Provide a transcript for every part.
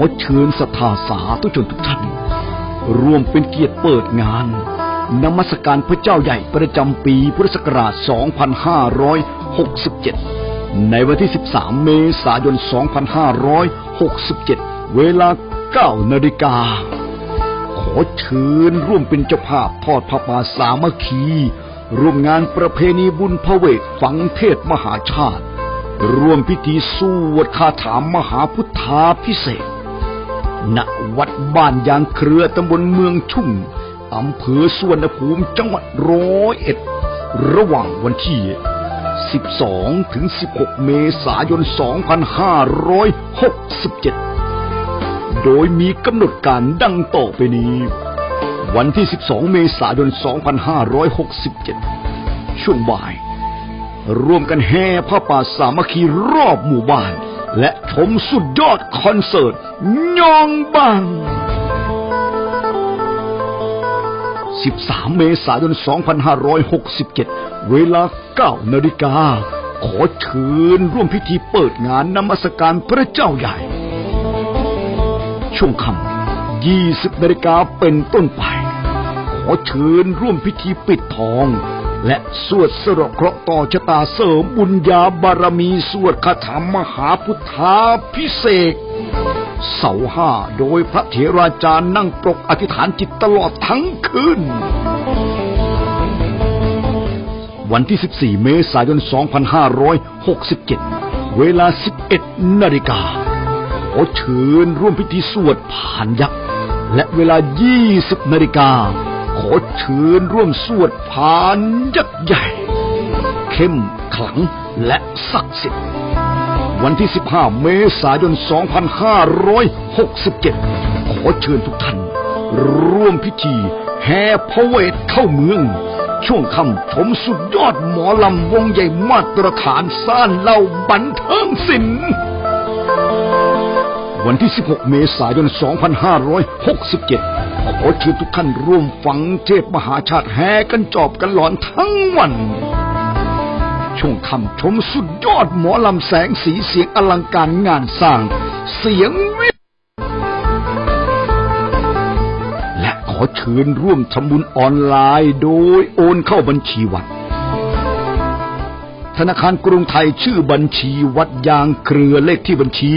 อเชิญศรัทธาสาธุชนทุกท่านร่วมเป็นเกียรติเปิดงานนมัสการพระเจ้าใหญ่ประจำปีพุทธศักราช 2567 ในวันที่ 13 เมษายน 2567 เวลา 9 นาฬิกา ขอเชิญร่วมเป็นเจ้าภาพทอดพระป่าสามัคคี ร่วมงานประเพณีบุญพระเวทฝังเทศมหาชาติ ร่วมพิธีสวดคาถามมหาพุทธาพิเศษ ณวัดบ้านยางเครือตำบลเมืองชุ่มอำเภอสวนภูมิจังหวัดร้อยเอ็ด ระหว่างวันที่ 12 ถึง 16 เมษายน 2567 โดยมีกำหนดการดังต่อไปนี้ วันที่ 12 เมษายน 2567 ช่วงบ่าย ร่วมกันแห่ผ้าป่าสามัคคีรอบหมู่บ้าน และชมสุดยอดคอนเสิร์ตยองบัง 13 เมษายน 2567 เวลา 9 นาฬิกา ขอเชิญร่วมพิธีเปิดงานนมัสการพระเจ้าใหญ่ ช่วงค่ำ20 นาฬิกาเป็นต้นไป ขอเชิญร่วมพิธีปิดทอง และสวดสระเคราะห์ต่อชะตาเสริมบุญญาบารมีสวดคาถามหาพุทธาพิเศษเสาห้าโดยพระเถราจารย์นั่งปรกอธิษฐานจิตตลอดทั้งคืน วันที่ 14 เมษายน 2567 เวลา 11 นาฬิกาขอเชิญร่วมพิธีสวดผ่านยักษ์ และเวลา 20 นาฬิกา ขอเชิญร่วมสวดผ่านยักษ์ใหญ่ เข้มขลังและศักดิ์สิทธิ์วันที่ 15 เมษายน 2567 ขอเชิญทุกท่าน ร่วมพิธีแห่พระเวทเข้าเมือง ช่วงค่ำชมสุดยอดหมอลำวงใหญ่มาตรฐานซ่านเล่าบันเทิงศิลป์ วันที่ 16 เมษายน 2567 ขอเชิญทุกท่านร่วมฟังเทพมหาชาติแห่กันจอบกันหลอนทั้งวัน ช่วงคำชมสุดยอดหมอลำแสงสีเสียงอลังการงานสร้าง เสียงวิบและขอเชิญร่วมทำบุญออนไลน์โดยโอนเข้าบัญชีวัดธนาคารกรุงไทยชื่อบัญชีวัดยางเครือเลขที่บัญชี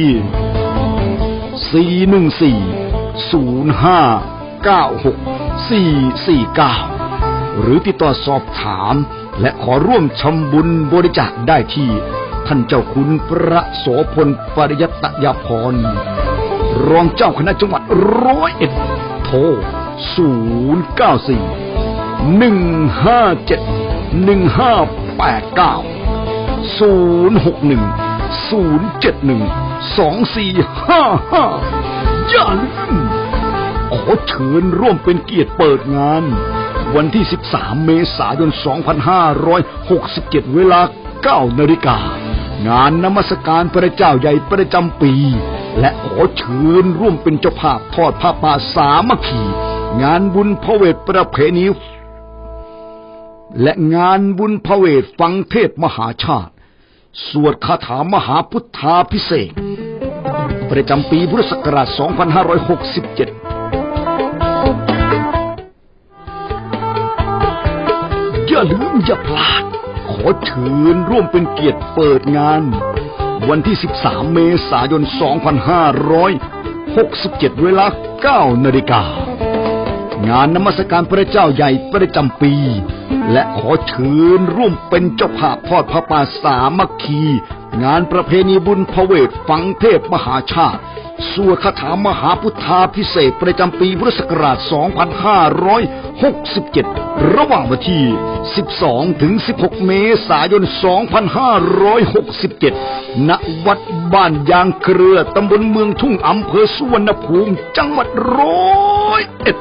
414-0596-449 หรือติดต่อสอบถาม และขอร่วมชำบุญบริจาคได้ที่ ท่านเจ้าคุณพระโสพลปริยัตยาพร รองเจ้าคณะจังหวัดร้อยเอ็ดโทร 094 157 1589 061 071 2455อย่าลืมขอเชิญร่วมเป็นเกียรติเปิดงาน วันที่ 13 เมษายน 2567 เวลา 9 นาฬิกา งานนมัสการพระเจ้าใหญ่ประจำปี และขอเชิญร่วมเป็นเจ้าภาพทอดผ้าป่าสามัคคี งานบุญพระเวทประเพณีและงานบุญพระเวทฟังเทศมหาชาติ สวดคาถามหาพุทธาพิเศษ ประจำปีพุทธศักราช 2567 อย่าลืมอย่าพลาด ขอเชิญร่วมเป็นเกียรติเปิดงาน วันที่ 13 เมษายน 2567 เวลา 9 นาฬิกางานนมัสการพระเจ้าใหญ่ประจำปี และขอเชิญร่วมเป็นเจ้าภาพทอดพระป่าสามัคคี งานประเพณีบุญพระเวทฟังเทพมหาชาติ สวดคาถามหาพุทธาพิเศษประจำปีพุทธศักราช 2567 ระหว่างวันที่ 12 ถึง 16 เมษายน 2567 ณ วัดบ้านยางเครือตำบลเมืองทุ่งอำเภอสุวรรณภูมิ จังหวัดร้อยเอ็ด